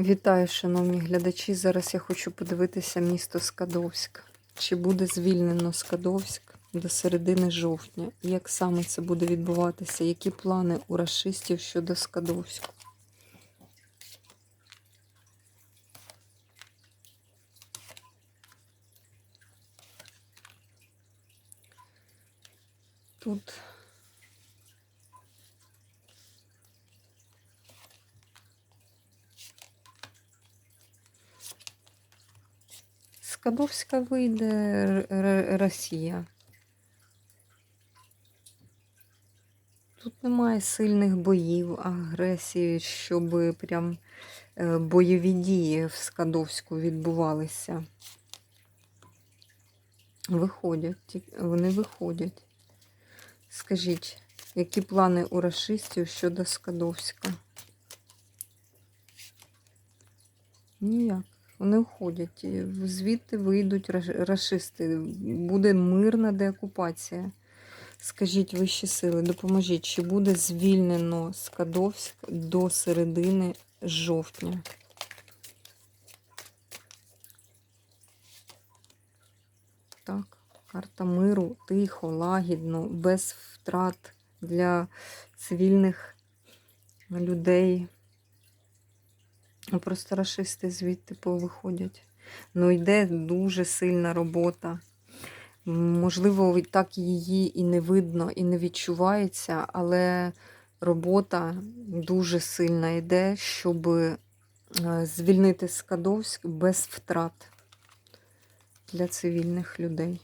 Вітаю, шановні глядачі. Зараз я хочу подивитися місто Скадовськ. Чи буде звільнено Скадовськ до середини жовтня? Як саме це буде відбуватися? Які плани у рашистів щодо Скадовську? Тут Скадовська вийде Росія. Тут немає сильних боїв, агресії, щоб прям е, бойові дії в Скадовську відбувалися. Виходять, вони виходять. Скажіть, які плани у рашистів щодо Скадовська? Ніяк. Вони уходять. Звідти вийдуть рашисти. Буде мирна деокупація. Скажіть вищі сили, допоможіть, чи буде звільнено Скадовськ до середини жовтня? Так, карта миру тихо, лагідно, без втрат для цивільних людей. Ну, Просто рашисти звідти повиходять. Ну, йде дуже сильна робота. Можливо, так її і не видно, і не відчувається, але робота дуже сильна йде, щоб е, звільнити Скадовськ без втрат для цивільних людей.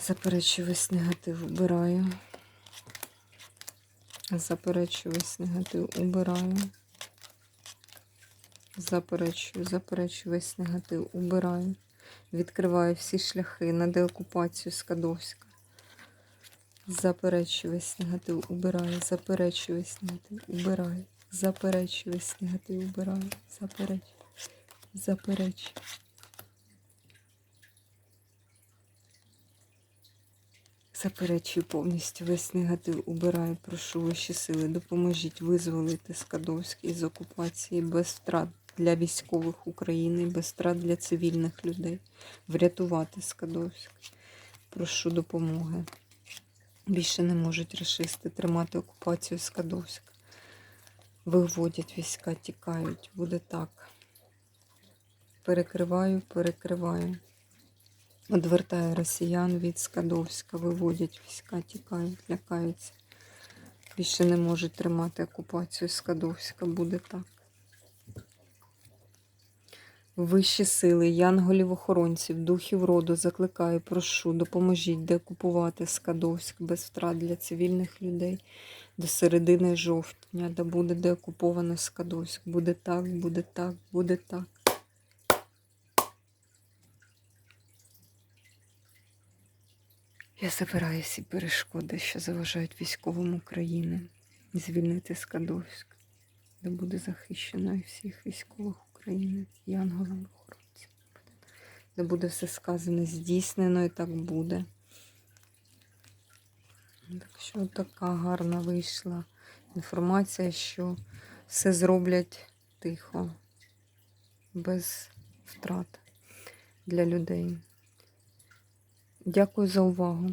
Заперечую весь негатив, убираю. Заперечую весь негатив, убираю. Заперечую, заперечую весь негатив, убираю. Відкриваю всі шляхи на деокупацію Скадовська. Заперечую весь негатив, убираю. Заперечую весь негатив, убираю. Заперечую весь негатив, убираю. Заперечую. Заперечую. Заперечую повністю весь негатив, убираю, прошу вищі сили, допоможіть визволити Скадовськ із окупації без втрат для військових України, без втрат для цивільних людей, врятувати Скадовськ. Прошу допомоги. Більше не можуть рашисти тримати окупацію Скадовська. Виводять війська, тікають. Буде так. Перекриваю, перекриваю. Одвертає росіян від Скадовська, виводять війська, тікають, лякаються. Більше не можуть тримати окупацію Скадовська. Буде так. Вищі сили, янголів-охоронців, духів роду закликаю, прошу, допоможіть деокупувати Скадовськ без втрат для цивільних людей до середини жовтня, де буде деокуповано Скадовськ. Буде так, буде так, буде так. Я забираю всі перешкоди, що заважають військовим України звільнити Скадовськ, де буде захищено і всіх військових України, янголами охоронців. Де буде все сказане, здійснено і так буде. Так що така гарна вийшла інформація, що все зроблять тихо, без втрат для людей. Дякую за увагу.